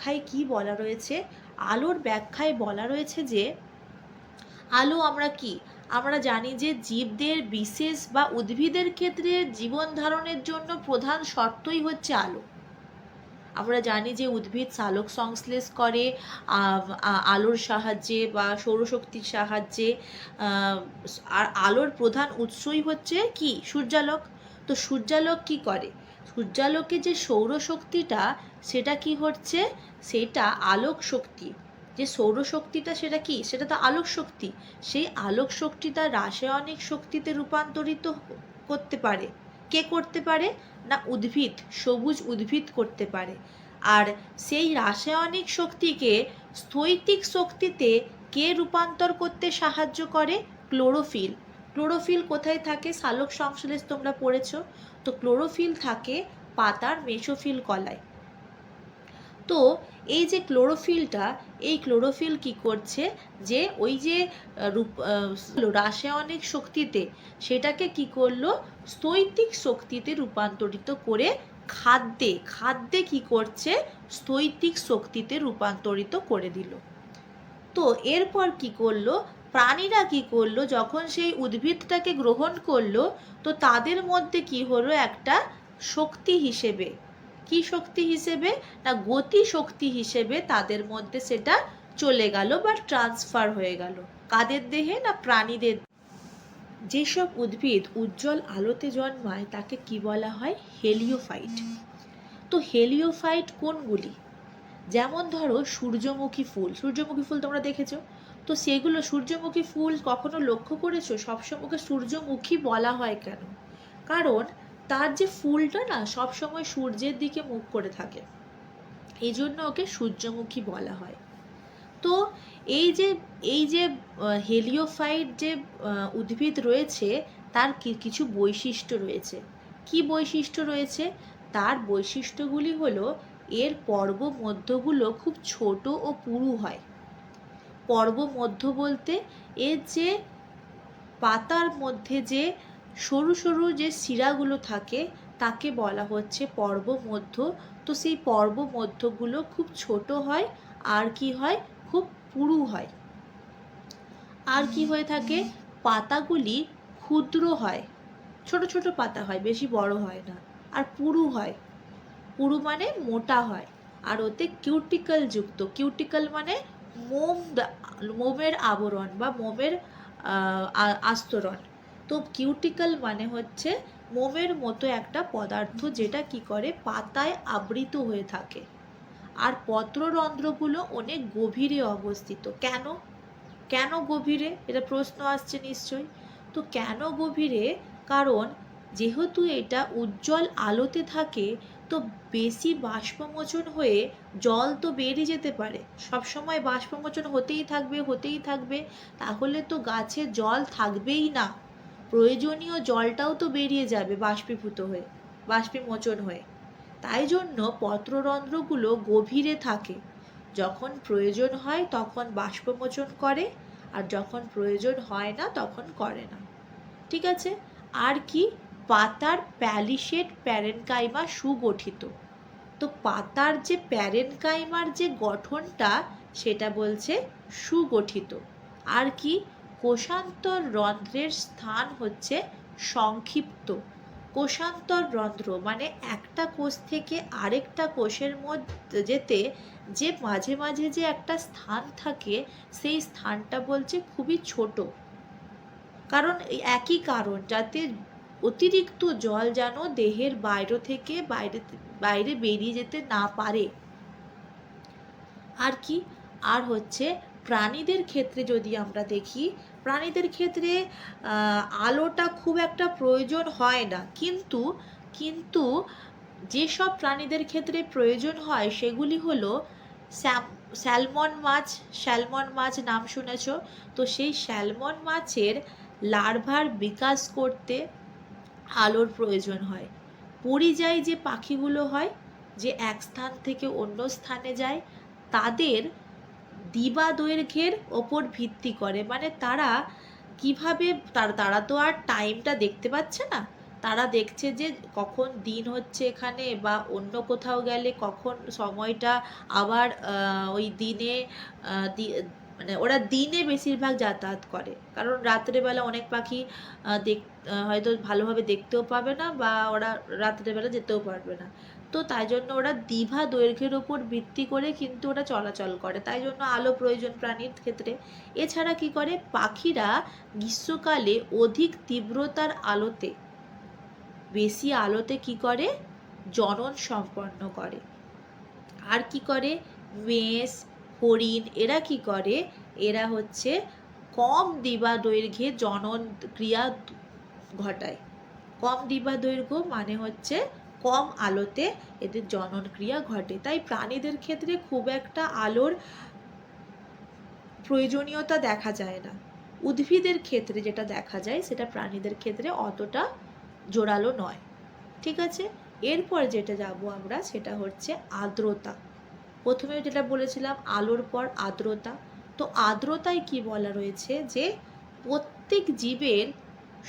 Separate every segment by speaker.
Speaker 1: ব্যাখ্যায় কি বলা রয়েছে? আলোর ব্যাখ্যায় বলা রয়েছে যে, আলো আমরা কি? আমরা জানি যে জীবদের বিশেষ বা উদ্ভিদের ক্ষেত্রে জীবন ধারণের জন্য প্রধান শর্তই হচ্ছে আলো। আমরা জানি যে উদ্ভিদ সালোক সংশ্লেষ করে আলোর সাহায্যে বা সৌরশক্তির সাহায্যে আর আলোর প্রধান উৎসই হচ্ছে কি? সূর্যালোক। তো সূর্যালোক কি করে? সূর্যালোকে যে সৌরশক্তিটা, সেটা কি হচ্ছে? সেটা আলোক শক্তি যে সৌরশক্তিটা সেটা কি? সেটা তো আলোক শক্তি সেই আলোক শক্তিটা রাসায়নিক শক্তিতে রূপান্তরিত করতে পারে। কে করতে পারে? না উদ্ভিদ, সবুজ উদ্ভিদ করতে পারে। আর সেই রাসায়নিক শক্তিকে স্থৈতিক শক্তিতে কে রূপান্তর করতে সাহায্য করে? ক্লোরোফিল। ক্লোরোফিল কোথায় থাকে? সালোক সংশ্লেষ তোমরা পড়েছো। তো ক্লোরোফিল থাকে পাতার মেসোফিল কলায়। তো এই যে ক্লোরোফিলটা, এই ক্লোরোফিল কি করছে যে ওই যে রাসায়নিক শক্তিতে সেটাকে কি করল? স্থৈতিক শক্তিতে রূপান্তরিত করে খাদ্যে খাদ্যে কি করছে? স্থৈতিক শক্তিতে রূপান্তরিত করে দিল। তো এরপর কি করল? প্রাণীরা কি করল? যখন সেই উদ্ভিদটাকে গ্রহণ করল, তো তাদের মধ্যে কি হলো? একটা শক্তি হিসেবে। কি শক্তি হিসেবে? না, গতি শক্তি হিসেবে তাদের মধ্যে সেটা চলে গেল বা ট্রান্সফার হয়ে গেল। কাদের দেহে? না, প্রাণীদের যেসব উদ্ভিদ উজ্জ্বল আলোতে জন্মায়, তাকে কি বলা হয়? হেলিওফাইট। তো হেলিওফাইট কোনগুলি? যেমন ধরো, সূর্যমুখী ফুল। সূর্যমুখী ফুল তোমরা দেখেছ? তো সেগুলো সূর্যমুখী ফুল কখনো লক্ষ্য করেছ? সবসময় সূর্যমুখী বলা হয় কেন? কারণ তার যে ফুলটা না, সবসময় সূর্যের দিকে মুখ করে থাকে। এই জন্য ওকে সূর্যমুখী বলা হয়। তো এই যে এই যে হেলিওফাইট যে উদ্ভিদ রয়েছে, তার কিছু বৈশিষ্ট্য রয়েছে। কি বৈশিষ্ট্য রয়েছে? তার বৈশিষ্ট্যগুলি হলো, এর পর্ব মধ্যগুলো খুব ছোট ও পুরু হয়। পর্ব মধ্য বলতে এর যে পাতার মধ্যে যে সরু সরু যে শিরাগুলো থাকে, তাকে বলা হচ্ছে পর্ব মধ্য। তো সেই পর্ব মধ্যগুলো খুব ছোট হয়, আর কি হয়? খুব পুরু হয়। আর কি হয়ে থাকে? পাতাগুলি ক্ষুদ্র হয়। ছোট ছোট পাতা হয়, বেশি বড় হয় না। আর পুরু হয়। পুরু মানে মোটা হয়। আর ওতে কিউটিক্যাল যুক্ত। কিউটিক্যাল মানে মোম মোমের আবরণ বা মোমের আস্তরণ। তো কিউটিক্যাল মানে হচ্ছে মোমের মতো একটা পদার্থ যেটা কি করে? পাতায় আবৃত হয়ে থাকে। আর পত্ররন্ধ্রগুলো অনেক গভীরে অবস্থিত। কেন? কেন গভীরে? এটা প্রশ্ন আসছে নিশ্চয়ই। তো কেন গভীরে? কারণ যেহেতু এটা উজ্জ্বল আলোতে থাকে তো বেশি বাষ্পমোচন হয়ে জল তো বেরিয়ে যেতে পারে। সবসময় বাষ্পমোচন হতেই থাকবে হতেই থাকবে, তাহলে তো গাছে জল থাকবেই না। প্রয়োজনীয় জলটাও তো বেরিয়ে যাবে বাষ্পীভূত হয়ে, বাষ্পীমোচন হয়ে। তাই জন্য পত্ররন্ধ্রগুলো গভীরে থাকে। যখন প্রয়োজন হয় তখন বাষ্পমোচন করে, আর যখন প্রয়োজন হয় না তখন করে না। ঠিক আছে? আর কি? পাতার প্যালিশেড প্যারেনকাইমা সুগঠিত। তো পাতার যে প্যারেনকাইমার যে গঠনটা, সেটা বলছে সুগঠিত। আর কি? কোষান্তর রন্ধ্রের স্থান হচ্ছে সংক্ষিপ্ত। কোষান্তর রন্ধ্র মানে একটা কোষ থেকে আরেকটা কোষের মধ্যে যেতে যে মাঝে মাঝে যে একটা স্থান থাকে, সেই স্থানটা বলছে খুবই ছোট। কারণ একই কারণ, যাতে অতিরিক্ত জল যেন দেহের বাইরে থেকে বাইরে বাইরে বেরিয়ে যেতে না পারে। আর কি? আর হচ্ছে প্রাণীদের ক্ষেত্রে যদি আমরা দেখি, প্রাণীদের ক্ষেত্রে আলোটা খুব একটা প্রয়োজন হয় না। কিন্তু কিন্তু যেসব প্রাণীদের ক্ষেত্রে প্রয়োজন হয়, সেগুলি হলো স্যালমন মাছ স্যালমন মাছ নাম শুনেছ? তো সেই স্যালমন মাছের লার্ভার বিকাশ করতে আলোর প্রয়োজন হয়। পরিযায়ী যে পাখিগুলো হয়, যে এক স্থান থেকে অন্য স্থানে যায়, তাদের দিবা দৈর্ঘ্যের ওপর ভিত্তি করে। মানে তারা কীভাবে, তার, তারা তো আর টাইমটা দেখতে পাচ্ছে না। তারা দেখছে যে কখন দিন হচ্ছে এখানে বা অন্য কোথাও গেলে কখন সময়টা আবার ওই দিনে মানে ওরা দিনে বেশিরভাগ যাতায়াত করে। কারণ রাত্রেবেলা অনেক পাখি দেখ হয়তো ভালোভাবে দেখতেও পাবে না বা ওরা রাত্রেবেলা যেতেও পারবে না। তো তাই জন্য ওরা দিভা দৈর্ঘ্যের ওপর ভিত্তি করে কিন্তু ওরা চলাচল করে। তাই জন্য আলো প্রয়োজন প্রাণীর ক্ষেত্রে। এছাড়া কি করে? পাখিরা গ্রীষ্মকালে অধিক তীব্রতার আলোতে, বেশি আলোতে কি করে? জনন সম্পন্ন করে। আর কি করে? মেষ হরিণ এরা কি করে? এরা হচ্ছে কম দিবা দৈর্ঘ্যে জনন ক্রিয়া ঘটায়। কম দিবা দৈর্ঘ্য মানে হচ্ছে কম আলোতে এদের জনন ক্রিয়া ঘটে। তাই প্রাণীদের ক্ষেত্রে খুব একটা আলোর প্রয়োজনীয়তা দেখা যায় না। উদ্ভিদের ক্ষেত্রে যেটা দেখা যায়, সেটা প্রাণীদের ক্ষেত্রে অতটা জোরালো নয়। ঠিক আছে? এরপর যেটা যাব আমরা, সেটা হচ্ছে আর্দ্রতা। প্রথমে যেটা বলেছিলাম, আলোর পর আর্দ্রতা। তো আর্দ্রতায় কি বলা রয়েছে? যে প্রত্যেক জীবের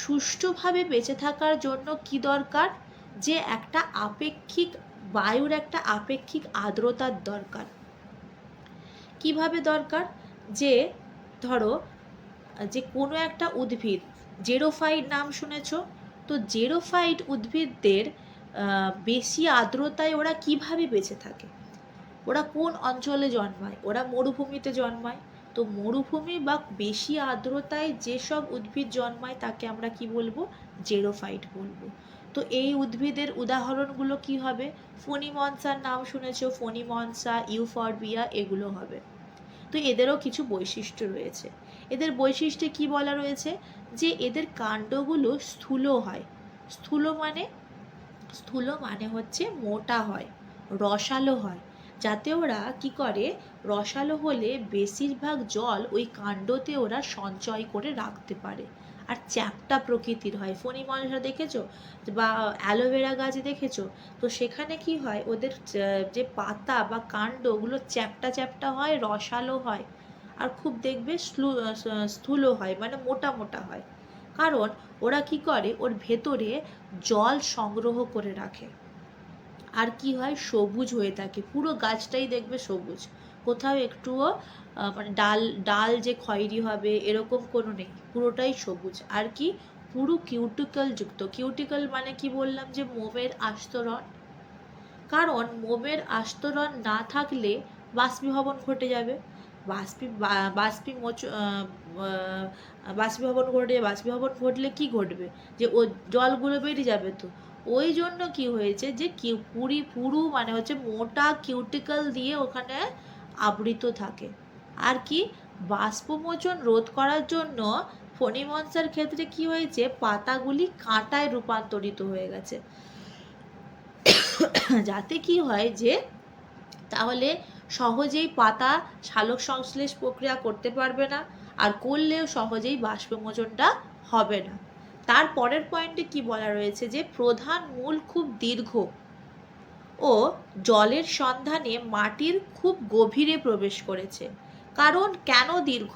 Speaker 1: সুষ্ঠুভাবে বেঁচে থাকার জন্য কি দরকার? যে একটা আপেক্ষিক বায়ুর একটা আপেক্ষিক আর্দ্রতার দরকার। কীভাবে দরকার? যে ধরো, যে কোনো একটা উদ্ভিদ, জেরোফাইট নাম শুনেছ? তো জেরোফাইট উদ্ভিদদের বেশি আর্দ্রতায় ওরা কীভাবে বেঁচে থাকে? ওরা কোন অঞ্চলে জন্মায়? ওরা মরুভূমিতে জন্মায়। তো মরুভূমি বা বেশি আর্দ্রতায় যেসব উদ্ভিদ জন্মায় তাকে আমরা কি বলব? জেরোফাইট বলব। তো এই উদ্ভিদের উদাহরণগুলো কি হবে? ফণিমনসার নাম শুনেছো? ফণিমনসা, ইউফরবিয়া এগুলো হবে। তো এদেরও কিছু বৈশিষ্ট্য রয়েছে। এদের বৈশিষ্ট্যে কি বলা রয়েছে? যে এদের কাণ্ডগুলো স্থূল হয়। স্থূল মানে? স্থূল মানে হচ্ছে মোটা হয়, রসালো হয়। যাতে ওরা কি করে, রসালো হলে বেশিরভাগ জল ওই কাণ্ডতে ওরা সঞ্চয় করে রাখতে পারে। আর চ্যাপ্টা প্রকৃতির হয়। ফণি মানুষরা দেখেছ? বা অ্যালোভেরা গাছ দেখেছ? তো সেখানে কি হয়, ওদের যে পাতা বা কাণ্ড, ওগুলো চ্যাপ্টা চ্যাপ্টা হয়, রসালো হয়। আর খুব দেখবে স্লু- স্থূল হয় মানে মোটা মোটা হয়। কারণ ওরা কি করে, ওর ভেতরে জল সংগ্রহ করে রাখে। আর কি হয়? সবুজ হয়ে থাকে। পুরো গাছটাই দেখবে সবুজ। কোথাও একটুও মানে ডাল ডাল যে খয়েরি হবে, এরকম কোনো নেই। পুরোটাই সবুজ। আর কি? পুরো কিউটিক্যাল যুক্ত। কিউটিক্যাল মানে কি বললাম যে মোমের আস্তরণ? কারণ মোমের আস্তরণ না থাকলে বাষ্পীভবন ঘটে যাবে। বাষ্পী বাষ্পী মোচ বাষ্পীভবন ঘটে, বাষ্পীভবন ঘটলে কি ঘটবে? যে ও জলগুলো বেরিয়ে যাবে তো। ওই জন্য কি হয়েছে যে কি পুরি পুরু মানে হচ্ছে মোটা কিউটিক্যাল দিয়ে ওখানে আবৃত থাকে। আর কি? বাষ্পমোচন রোধ করার জন্য ফণিমনসার ক্ষেত্রে কি হয়েছে? পাতাগুলি কাঁটায় রূপান্তরিত হয়ে গেছে। যাতে কি হয় যে তাহলে সহজেই পাতা সালোক সংশ্লেষ প্রক্রিয়া করতে পারবে না, আর করলেও সহজেই বাষ্পমোচনটা হবে না। তার পরের পয়েন্টে কি বলা রয়েছে যে প্রধান মূল খুব দীর্ঘ ও জলের সন্ধানে মাটির খুব গভীরে প্রবেশ করেছে। কারণ কেন দীর্ঘ?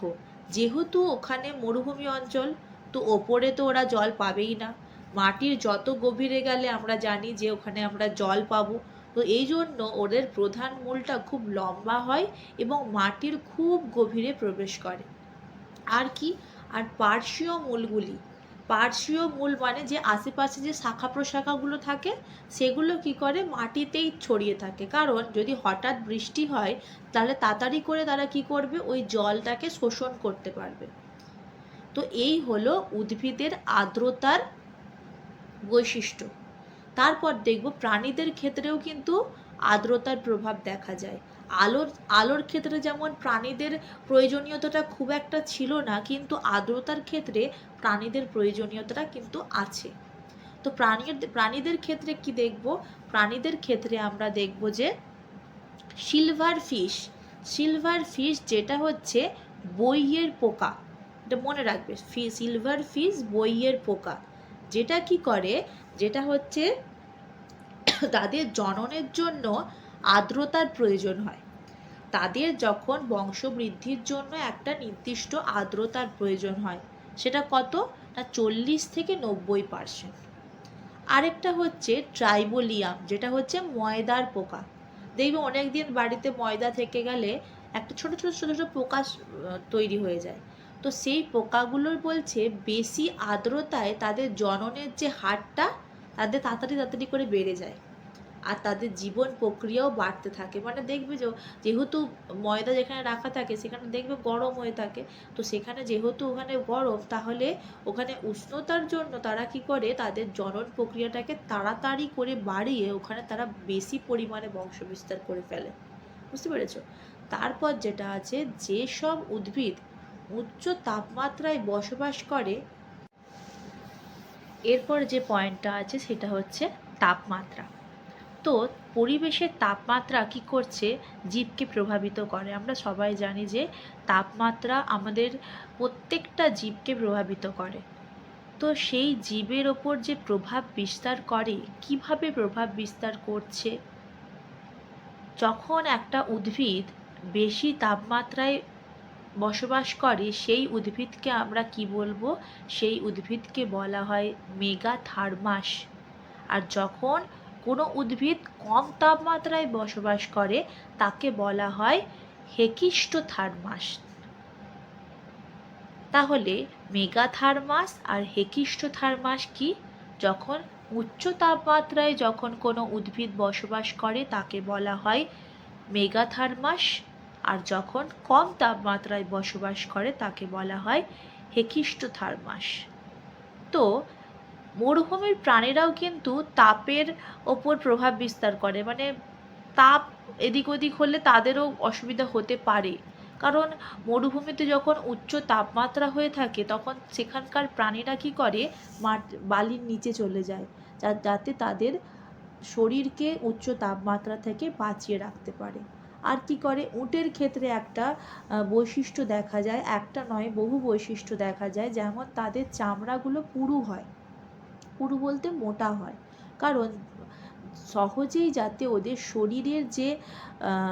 Speaker 1: যেহেতু ওখানে মরুভূমি অঞ্চল, তো ওপরে তো ওরা জল পাবেই না। মাটির যত গভীরে গেলে আমরা জানি যে ওখানে আমরা জল পাবো। তো এই জন্য ওদের প্রধান মূলটা খুব লম্বা হয় এবং মাটির খুব গভীরে প্রবেশ করে। আর কি? আর পার্শ্বীয় মূলগুলি। পার্শ্বীয় মূল মানে যে আশেপাশে যে শাখা প্রশাখাগুলো থাকে, সেগুলো কি করে? মাটিতেই ছড়িয়ে থাকে। কারণ যদি হঠাৎ বৃষ্টি হয়, তাহলে তাড়াতাড়ি করে তারা কি করবে? ওই জলটাকে শোষণ করতে পারবে। তো এই হলো উদ্ভিদের আর্দ্রতার বৈশিষ্ট্য। তারপর দেখব প্রাণীদের ক্ষেত্রেও কিন্তু আর্দ্রতার প্রভাব দেখা যায়। আলোর আলোর ক্ষেত্রে যেমন প্রাণীদের প্রয়োজনীয়তাটা খুব একটা ছিল না, কিন্তু আর্দ্রতার ক্ষেত্রে প্রাণীদের প্রয়োজনীয়তাটা কিন্তু আছে। তো প্রাণীর, প্রাণীদের ক্ষেত্রে কি দেখব? প্রাণীদের ক্ষেত্রে আমরা দেখব যে সিলভার ফিশ সিলভার ফিশ যেটা হচ্ছে বইয়ের পোকা। এটা মনে রাখবে, ফি সিলভার ফিশ বইয়ের পোকা। যেটা কি করে? যেটা হচ্ছে তাদের জননের জন্য আর্দ্রতার প্রয়োজন হয়। তাদের যখন বংশবৃদ্ধির জন্য একটা নির্দিষ্ট আর্দ্রতার প্রয়োজন হয়, সেটা কত? না চল্লিশ থেকে নব্বই পার্সেন্ট আরেকটা হচ্ছে ট্রাইবোলিয়াম, যেটা হচ্ছে ময়দার পোকা। দেখবে অনেক দিন বাড়িতে ময়দা থেকে গেলে একটা ছোট ছোট, ছোটো ছোটো পোকা তৈরি হয়ে যায়। তো সেই পোকাগুলোর বলছে বেশি আর্দ্রতায় তাদের জননের যে হারটা তাদের তাড়াতাড়ি তাড়াতাড়ি করে বেড়ে যায়। আর তাদের জীবন প্রক্রিয়াও বাড়তে থাকে। মানে দেখবে যে, যেহেতু ময়দা যেখানে রাখা থাকে, সেখানে দেখবে গরম হয়ে থাকে। তো সেখানে যেহেতু ওখানে গরম, তাহলে ওখানে উষ্ণতার জন্য তারা কি করে? তাদের জনন প্রক্রিয়াটাকে তাড়াতাড়ি করে বাড়িয়ে ওখানে তারা বেশি পরিমাণে বংশ বিস্তার করে ফেলে। বুঝতে পেরেছ? তারপর যেটা আছে, যেসব উদ্ভিদ উচ্চ তাপমাত্রায় বসবাস করে, এরপর যে পয়েন্টটা আছে, সেটা হচ্ছে তাপমাত্রা। তো পরিবেশের তাপমাত্রা কি করছে? জীবকে প্রভাবিত করে। আমরা সবাই জানি যে তাপমাত্রা আমাদের প্রত্যেকটা জীবকে প্রভাবিত করে। তো সেই জীবের ওপর যে প্রভাব বিস্তার করে, কীভাবে প্রভাব বিস্তার করছে? যখন একটা উদ্ভিদ বেশি তাপমাত্রায় বসবাস করে, সেই উদ্ভিদকে আমরা কি বলব? সেই উদ্ভিদকে বলা হয় মেগাথার্মাস। আর যখন কোনো উদ্ভিদ কম তাপমাত্রায় বসবাস করে, তাকে বলা হয় হেকিস্টোথার্মাস তাহলে মেগাথার্মাস আর হেকিস্টোথার্মাস কি? যখন উচ্চ তাপমাত্রায় যখন কোনো উদ্ভিদ বসবাস করে, তাকে বলা হয় মেগাথার্মাস। আর যখন কম তাপমাত্রায় বসবাস করে, তাকে বলা হয় হেকিস্টোথার্মাস তো মরুভূমির প্রাণীরাও কিন্তু তাপের ওপর প্রভাব বিস্তার করে। মানে তাপ এদিক ওদিক হলে তাদেরও অসুবিধা হতে পারে। কারণ মরুভূমিতে যখন উচ্চ তাপমাত্রা হয়ে থাকে, তখন সেখানকার প্রাণীরা কি করে? মাট বালির নিচে চলে যায়। যা- যাতে তাদের শরীরকে উচ্চ তাপমাত্রা থেকে বাঁচিয়ে রাখতে পারে। আর কি করে? উটের ক্ষেত্রে একটা বৈশিষ্ট্য দেখা যায়। একটা নয়, বহু বৈশিষ্ট্য দেখা যায়। যেমন তাদের চামড়াগুলো পুরু হয়। পুরু বলতে মোটা হয়। কারণ সহজেই যাতে ওদের শরীরের যে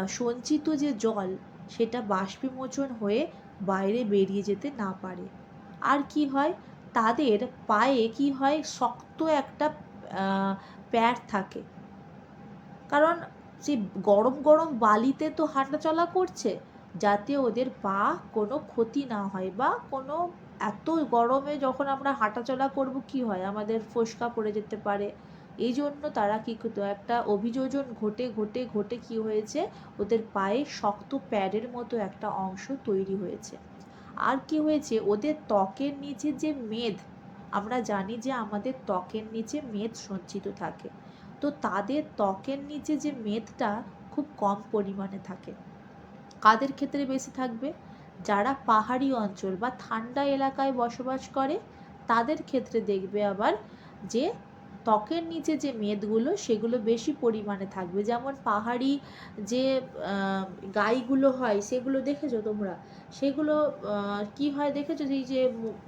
Speaker 1: সঞ্চিত যে জল, সেটা বাষ্পীমোচন হয়ে বাইরে বেরিয়ে যেতে না পারে। আর কি হয়? তাদের পায়ে কি হয়? শক্ত একটা প্যার থাকে। কারণ যে গরম গরম বালিতে তো হাঁটাচলা করছে, যাতে ওদের পা কোনো ক্ষতি না হয় বা কোনো এত গরমে যখন আমরা হাঁটাচলা করব, কি হয়? আমাদের ফোসকা পড়ে যেতে পারে। এই জন্য তারা কী করতো? একটা অভিযোজন ঘটে ঘটে ঘটে কি হয়েছে? ওদের পায়ে শক্ত প্যাডের মতো একটা অংশ তৈরি হয়েছে। আর কি হয়েছে? ওদের ত্বকের নিচে যে মেদ, আমরা জানি যে আমাদের ত্বকের নিচে মেদ সঞ্চিত থাকে। তো তাদের ত্বকের নিচে যে মেদটা খুব কম পরিমাণে থাকে। কাদের ক্ষেত্রে বেশি থাকবে? যারা পাহাড়ি অঞ্চল বা ঠান্ডা এলাকায় বসবাস করে, তাদের ক্ষেত্রে দেখবে আবার যে ত্বকের নিচে যে মেদগুলো, সেগুলো বেশি পরিমাণে থাকবে। যেমন পাহাড়ি যে গাইগুলো হয়, সেগুলো দেখেছ তোমরা? সেগুলো কি হয় দেখেছ? এই যে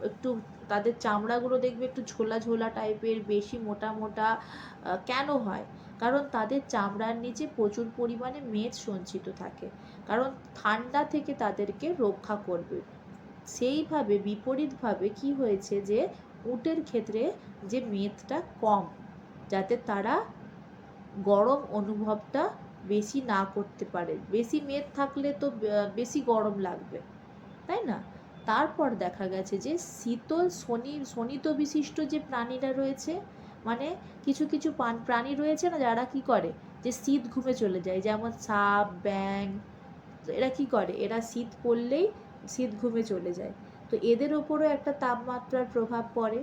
Speaker 1: একটু তাদের চামড়াগুলো দেখবে একটু ঝোলা ঝোলা টাইপের বেশি মোটা মোটা কেন হয়? কারণ তাদের চামড়ার নিচে প্রচুর পরিমাণে মেদ সঞ্চিত থাকে। কারণ ঠান্ডা থেকে তাদেরকে রক্ষা করবে। সেইভাবে বিপরীতভাবে কি হয়েছে যে, উটের ক্ষেত্রে যে মেদটা কম, যাতে তারা গরম অনুভবটা বেশি না করতে পারে। বেশি মেদ থাকলে তো বেশি গরম লাগবে, তাই না? তারপর দেখা গেছে যে, শীতল শনি, শনিত বিশিষ্ট যে প্রাণীরা রয়েছে মানে কিছু কিছু প্রাণী রয়েছে না যারা কি করে? যে শীত ঘুমে চলে যায়, যেমন সাপ ব্যাং এরা কি করে? এরা শীত পড়লেই শীত ঘুমে চলে যায়। তো এদের ওপরও একটা তাপমাত্রার প্রভাব পড়ে।